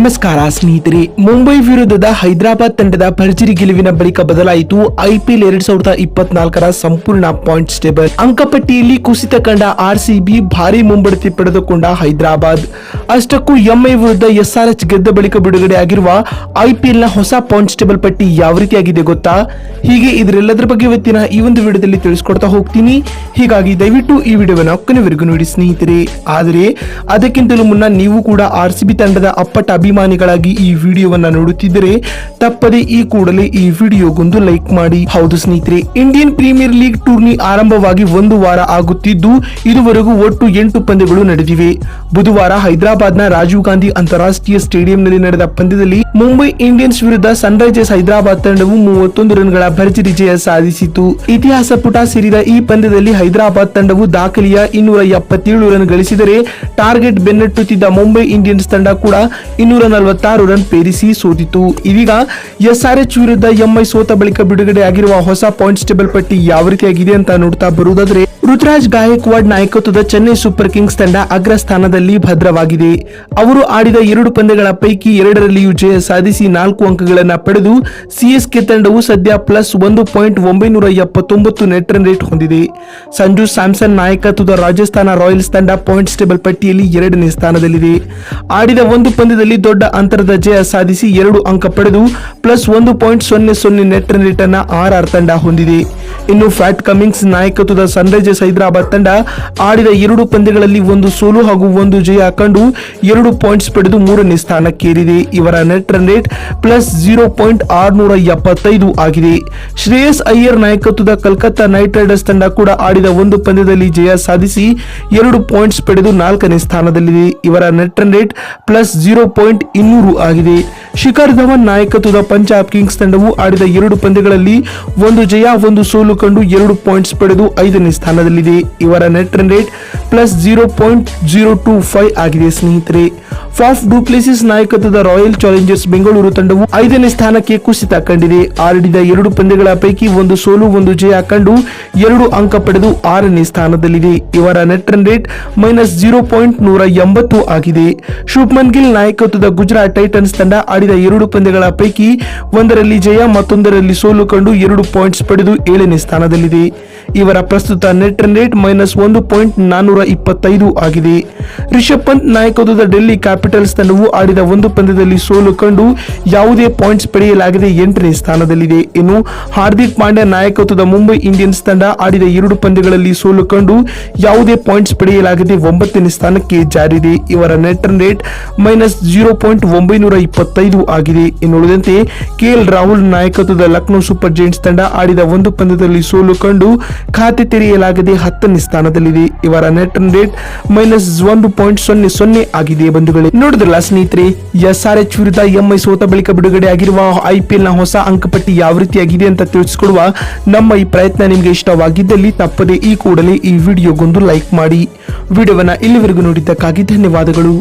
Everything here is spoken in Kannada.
ನಮಸ್ಕಾರ, ಸ್ನೇಹಿತರೆ. ಮುಂಬೈ ವಿರುದ್ಧದ ಹೈದರಾಬಾದ್ ತಂಡದ ಭರ್ಜರಿ ಗೆಲುವಿನ ಬಳಿಕ ಬದಲಾಯಿತು ಐಪಿಎಲ್ ಎರಡ್ ಸಾವಿರದ ಇಪ್ಪತ್ನಾಲ್ಕರ ಸಂಪೂರ್ಣ ಪಾಯಿಂಟ್ಸ್ ಟೇಬಲ್. ಅಂಕಪಟ್ಟಿಯಲ್ಲಿ ಕುಸಿತ ಕಂಡ ಆರ್ಸಿಬಿ ಭಾರಿ ಮುಂಬಡ್ತಿ ಪಡೆದುಕೊಂಡ ಹೈದರಾಬಾದ್. ಅಷ್ಟಕ್ಕೂ ಎಂಐ ವಿರುದ್ಧ ಎಸ್ಆರ್ಎಚ್ ಗೆದ್ದ ಬಳಿಕ ಬಿಡುಗಡೆ ಆಗಿರುವ ಐಪಿಎಲ್ನ ಹೊಸ ಪಾಯಿಂಟ್ಸ್ ಟೇಬಲ್ ಪಟ್ಟಿ ಯಾವ ರೀತಿಯಾಗಿದೆ ಗೊತ್ತಾ? ಹೀಗೆ ಇದರೆಲ್ಲದರ ಬಗ್ಗೆ ಇವತ್ತಿನ ಈ ಒಂದು ವಿಡಿಯೋದಲ್ಲಿ ತಿಳಿಸ್ಕೊಡ್ತಾ ಹೋಗ್ತೀನಿ. ಹೀಗಾಗಿ ದಯವಿಟ್ಟು ಈ ವಿಡಿಯೋವನ್ನು ಕೊನೆವರೆಗೂ ನೋಡಿ ಸ್ನೇಹಿತರೆ. ಆದರೆ, ಅದಕ್ಕಿಂತಲೂ ಮುನ್ನ ನೀವು ಕೂಡ ಆರ್ ಸಿ ಬಿ ತಂಡದ ಅಪ್ಪಟ ಅಭಿಮಾನಿಗಳಾಗಿ ಈ ವಿಡಿಯೋವನ್ನ ನೋಡುತ್ತಿದ್ದರೆ, ತಪ್ಪದೆ ಈ ಕೂಡಲೇ ಈ ವಿಡಿಯೋಗೊಂದು ಲೈಕ್ ಮಾಡಿ. ಹೌದು ಸ್ನೇಹಿತರೆ, ಇಂಡಿಯನ್ ಪ್ರೀಮಿಯರ್ ಲೀಗ್ ಟೂರ್ನಿ ಆರಂಭವಾಗಿ ಒಂದು ವಾರ ಆಗುತ್ತಿದ್ದು, ಇದುವರೆಗೂ ಒಟ್ಟು ಎಂಟು ಪಂದ್ಯಗಳು ನಡೆದಿವೆ. ಬುಧವಾರ ಹೈದರಾಬಾದ್ನ ರಾಜೀವ್ ಗಾಂಧಿ ಅಂತಾರಾಷ್ಟ್ರೀಯ ಸ್ಟೇಡಿಯಂನಲ್ಲಿ ನಡೆದ ಪಂದ್ಯದಲ್ಲಿ ಮುಂಬೈ ಇಂಡಿಯನ್ಸ್ ವಿರುದ್ಧ ಸನ್ರೈಸರ್ಸ್ ಹೈದರಾಬಾದ್ ತಂಡವು ಮೂವತ್ತೊಂದು ರನ್ಗಳ ಭರ್ಜರಿ ಜಯ ಸಾಧಿಸಿತು. ಇತಿಹಾಸ ಪುಟ ಸೇರಿದ ಈ ಪಂದ್ಯದಲ್ಲಿ ಹೈದರಾಬಾದ್ ತಂಡವು ದಾಖಲೆಯ ಇನ್ನೂರ ಎಪ್ಪತ್ತೇಳು ರನ್ ಗಳಿಸಿದರೆ ಟಾರ್ಗೆಟ್ ಬೆನ್ನಟ್ಟುತ್ತಿದ್ದ ಮುಂಬೈ ಇಂಡಿಯನ್ಸ್ ತಂಡ ಕೂಡ ಇನ್ನೂರ ನಲವತ್ತಾರು ರನ್ ಪೇರಿಸಿ ಸೋತಿತು. ಇದೀಗ ಎಸ್ಆರ್ಎಚ್ ವಿರುದ್ಧ ಎಂಐ ಸೋತ ಬಳಿಕ ಬಿಡುಗಡೆ ಆಗಿರುವ ಹೊಸ ಪಾಯಿಂಟ್ಸ್ ಟೇಬಲ್ ಪಟ್ಟಿ ಯಾವ ರೀತಿಯಾಗಿದೆ ಅಂತ ನೋಡ್ತಾ ಬರುವುದಾದ್ರೆ, ಋತುರಾಜ್ ಗಾಯಕ್ವಾಡ್ ನಾಯಕತ್ವದ ಚೆನ್ನೈ ಸೂಪರ್ ಕಿಂಗ್ಸ್ ತಂಡ ಅಗ್ರ ಸ್ಥಾನದಲ್ಲಿ ಭದ್ರವಾಗಿದೆ. ಅವರು ಆಡಿದ ಎರಡು ಪಂದ್ಯಗಳ ಪೈಕಿ ಎರಡರಲ್ಲಿಯೂ ಜಯ ಸಾಧಿಸಿ ನಾಲ್ಕು ಅಂಕಗಳನ್ನು ಪಡೆದು ಸಿಎಸ್ಕೆ ತಂಡವು ಸದ್ಯ ಪ್ಲಸ್ ಒಂದು ಪಾಯಿಂಟ್ ಒಂಬೈನೂರ ಎಪ್ಪತ್ತೊಂಬತ್ತು ನೆಟ್ ರನ್ ರೇಟ್ ಹೊಂದಿದೆ. ಸಂಜು ಸ್ಯಾಮ್ಸನ್ ನಾಯಕತ್ವದ ರಾಜಸ್ಥಾನ ರಾಯಲ್ಸ್ ತಂಡ ಪಾಯಿಂಟ್ಸ್ ಟೇಬಲ್ ಪಟ್ಟಿಯಲ್ಲಿ ಎರಡನೇ ಸ್ಥಾನದಲ್ಲಿದೆ. ಆಡಿದ ಒಂದು ಪಂದ್ಯದಲ್ಲಿ ದೊಡ್ಡ ಅಂತರದ ಜಯ ಸಾಧಿಸಿ ಎರಡು ಅಂಕ ಪಡೆದು ಪ್ಲಸ್ ಒಂದು ಪಾಯಿಂಟ್ ಸೊನ್ನೆ ಸೊನ್ನೆ ನೆಟ್ ರನ್ ರೇಟ್ ಅನ್ನು ಆರ್ ಆರ್ ತಂಡ ಹೊಂದಿದೆ. ಇನ್ನು ಫ್ಯಾಟ್ ಕಮಿಂಗ್ಸ್ ನಾಯಕತ್ವದ ಸನ್ರೈಸರ್ಸ್ ಹೈದರಾಬಾದ್ ತಂಡ ಆಡಿದ ಎರಡು ಪಂದ್ಯಗಳಲ್ಲಿ ಒಂದು ಸೋಲು ಹಾಗೂ ಒಂದು ಜಯ ಕಂಡು ಎರಡು ಪಾಯಿಂಟ್ಸ್ ಪಡೆದು ಮೂರನೇ ಸ್ಥಾನಕ್ಕೇರಿದೆ. ಇವರ net run rate plus zero point ಆರುನೂರ ಎಪ್ಪತ್ತೈದು ಆಗಿದೆ. ಶ್ರೇಯಸ್ ಅಯ್ಯರ್ ನಾಯಕತ್ವದ ಕಲ್ಕತ್ತಾ ನೈಟ್ ರೈಡರ್ಸ್ ತಂಡ ಕೂಡ ಆಡಿದ ಒಂದು ಪಂದ್ಯದಲ್ಲಿ ಜಯ ಸಾಧಿಸಿ ಎರಡು ಪಾಯಿಂಟ್ಸ್ ಪಡೆದು ನಾಲ್ಕನೇ ಸ್ಥಾನದಲ್ಲಿದೆ. ಇವರ net run rate plus zero point ಇನ್ನೂರು ಆಗಿದೆ. ಶಿಖರ್ ಧವನ್ ನಾಯಕತ್ವದ ಪಂಜಾಬ್ ಕಿಂಗ್ಸ್ ತಂಡವು ಆಡಿದ ಎರಡು ಪಂದ್ಯಗಳಲ್ಲಿ ಒಂದು ಜಯ, ಒಂದು ಸೋಲು ಕಂಡು ಎರಡು ಪಾಯಿಂಟ್ಸ್ ಪಡೆದು ಐದನೇ ಸ್ಥಾನದಲ್ಲಿದೆ. ಇವರ net run rate plus zero point zero two five ಆಗಿದೆ ಸ್ನೇಹಿತರೆ ಫಾಫ್ ಡೂಪ್ಲೇಸಿಸ್ ನಾಯಕತ್ವದ ರಾಯಲ್ ಚಾಲೆಂಜರ್ಸ್ ಬೆಂಗಳೂರು ತಂಡವು ಐದನೇ ಸ್ಥಾನಕ್ಕೆ ಕುಸಿತ ಕಂಡಿದೆ. ಆಡಿದ ಎರಡು ಪಂದ್ಯಗಳ ಪೈಕಿ ಒಂದು ಸೋಲು, ಒಂದು ಜಯ ಕಂಡು ಎರಡು ಅಂಕ ಪಡೆದು ಆರನೇ ಸ್ಥಾನದಲ್ಲಿದೆ. ಇವರ net run rate minus zero point ನೂರ ಎಂಬತ್ತು ಆಗಿದೆ. ಶುಭ್ಮನ್ ಗಿಲ್ ನಾಯಕತ್ವದ ಗುಜರಾತ್ ಟೈಟನ್ಸ್ ತಂಡ ಆಡಿದ ಎರಡು ಪಂದ್ಯಗಳ ಪೈಕಿ ಒಂದರಲ್ಲಿ ಜಯ, ಮತ್ತೊಂದರಲ್ಲಿ ಸೋಲು ಕಂಡು ಎರಡು ಪಾಯಿಂಟ್ಸ್ ಪಡೆದು ಏಳನೇ ಸ್ಥಾನದಲ್ಲಿದೆ. ಇವರ ಪ್ರಸ್ತುತ ನೆಟ್ ರನ್ ರೇಟ್ ಮೈನಸ್ ಒಂದು ಪಾಯಿಂಟ್ ನಾನ್ನೂರ ಇಪ್ಪತ್ತೈದು ಆಗಿದೆ. ರಿಷಬ್ ಪಂತ್ ನಾಯಕತ್ವದ ಡೆಲ್ಲಿ ಕ್ಯಾಪಿಟಲ್ಸ್ ತಂಡವು ಆಡಿದ ಒಂದು ಪಂದ್ಯದಲ್ಲಿ ಸೋಲು ಕಂಡು ಯಾವುದೇ ಪಾಯಿಂಟ್ಸ್ ಪಡೆಯಲಾಗದೆ ಎಂಟನೇ ಸ್ಥಾನದಲ್ಲಿದೆ. ಇನ್ನು ಹಾರ್ದಿಕ್ ಪಾಂಡ್ಯ ನಾಯಕತ್ವದ ಮುಂಬೈ ಇಂಡಿಯನ್ಸ್ ತಂಡ ಆಡಿದ ಎರಡು ಪಂದ್ಯಗಳಲ್ಲಿ ಸೋಲು ಕಂಡು ಯಾವುದೇ ಪಾಯಿಂಟ್ಸ್ ಪಡೆಯಲಾಗದೆ ಒಂಬತ್ತನೇ ಸ್ಥಾನಕ್ಕೆ ಜಾರಿದೆ. ಇವರ net run rate minus zero point ಒಂಬೈನೂರ ಇಪ್ಪತ್ತೈದು ಆಗಿದೆ. ಇನ್ನುಳಿದಂತೆ ಕೆಎಲ್ ರಾಹುಲ್ ನಾಯಕತ್ವದ ಲಕ್ನೋ ಸೂಪರ್ ಜೈಂಟ್ಸ್ ತಂಡ ಆಡಿದ ಒಂದು ಪಂದ್ಯದಲ್ಲಿ ಸೋಲು ಕಂಡು ಖಾತೆ ತೆರೆಯಲಾಗದೆ ಹತ್ತನೇ ಸ್ಥಾನದಲ್ಲಿದೆ. ಇವರ ನೆಟ್ ರನ್ ರೇಟ್ ಮೈನಸ್ ಒಂದು ಪಾಯಿಂಟ್ ಸೊನ್ನೆ ಸೊನ್ನೆ ಆಗಿದೆ ಬಂಧುಗಳೇ. ನೋಡಿದ್ರಲ್ಲ ಸ್ನೇಹಿತರೆ, ಎಸ್ ಆರ್ ಎಚ್ ವಿರುದ್ಧ ಎಂಐ ಸೋತ ಬಳಿಕ ಬಿಡುಗಡೆ ಆಗಿರುವ ಐಪಿಎಲ್ನ ಹೊಸ ಅಂಕಪಟ್ಟಿ ಯಾವ ರೀತಿಯಾಗಿದೆ ಅಂತ ತಿಳಿಸಿಕೊಡುವ ನಮ್ಮ ಈ ಪ್ರಯತ್ನ ನಿಮಗೆ ಇಷ್ಟವಾಗಿದ್ದಲ್ಲಿ ತಪ್ಪದೆ ಈ ಕೂಡಲೇ ಈ ವಿಡಿಯೋಗೊಂದು ಲೈಕ್ ಮಾಡಿ. ವಿಡಿಯೋವನ್ನ ಇಲ್ಲಿವರೆಗೂ ನೋಡಿದ್ದಕ್ಕಾಗಿ ಧನ್ಯವಾದಗಳು.